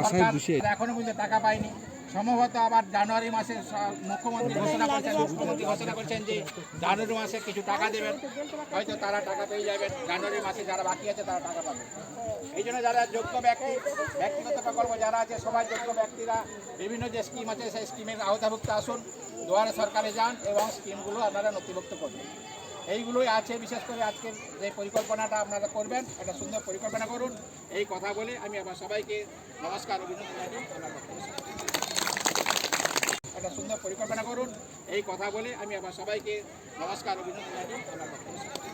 আশায় বসে এখনও পর্যন্ত টাকা সম্ভবত আবার জানুয়ারি মাসে মুখ্যমন্ত্রী ঘোষণা করেছেন মুখ্যমন্ত্রী ঘোষণা করেছেন যে জানুয়ারি মাসে কিছু টাকা দেবেন। হয়তো তারা টাকা পেয়ে যাবেন। জানুয়ারি মাসে যারা বাকি আছে তারা টাকা পাবে। এই জন্য যারা যোগ্য ব্যক্তি ব্যক্তিগত প্রকল্প যারা আছে সবাই যোগ্য ব্যক্তিরা বিভিন্ন যে স্কিম আছে সেই স্কিমের আওতাভুক্ত আসুন। দুয়ারে সরকারে যান এবং স্কিমগুলো আপনারা নথিভুক্ত করবেন এইগুলোই আছে, বিশেষ করে আজকের যে পরিকল্পনাটা আপনারা করবেন, একটা সুন্দর পরিকল্পনা করুন এই কথা বলে আমি আমার সবাইকে নমস্কার। একটা সুন্দর পরিকল্পনা করুন এই কথা বলে আমি আমার সবাইকে নমস্কার, অভিনন্দন জানিয়ে আমার বক্তব্য শেষ করছি।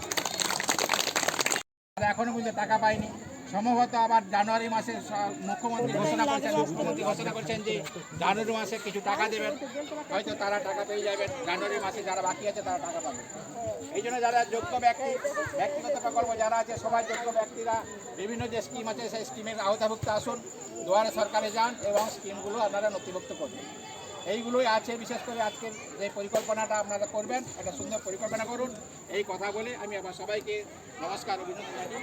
তারা এখনও পর্যন্ত টাকা পায়নি সম্ভবত আবার জানুয়ারি মাসে মুখ্যমন্ত্রী ঘোষণা করেছেন মুখ্যমন্ত্রী ঘোষণা করেছেন যে জানুয়ারি মাসে কিছু টাকা দেবেন। হয়তো তারা টাকা পেয়ে যাবেন। জানুয়ারি মাসে যারা বাকি আছে তারা টাকা পাবে এই জন্য যারা যোগ্য ব্যক্তি, ব্যক্তিগত প্রকল্প যারা আছে, সবাই যোগ্য ব্যক্তিরা বিভিন্ন যে স্কিম আছে, সেই স্কিমের আওতাভুক্ত আসুন, দুয়ারে সরকারে যান এবং স্কিমগুলো আপনারা নথিভুক্ত করবেন এইগুলোই আছে বিশেষ করে আজকের যে পরিকল্পনাটা আপনারা করবেন, একটা সুন্দর পরিকল্পনা করুন। এই কথা বলে আমি আবার সবাইকে নমস্কার, অভিনন্দন জানিয়ে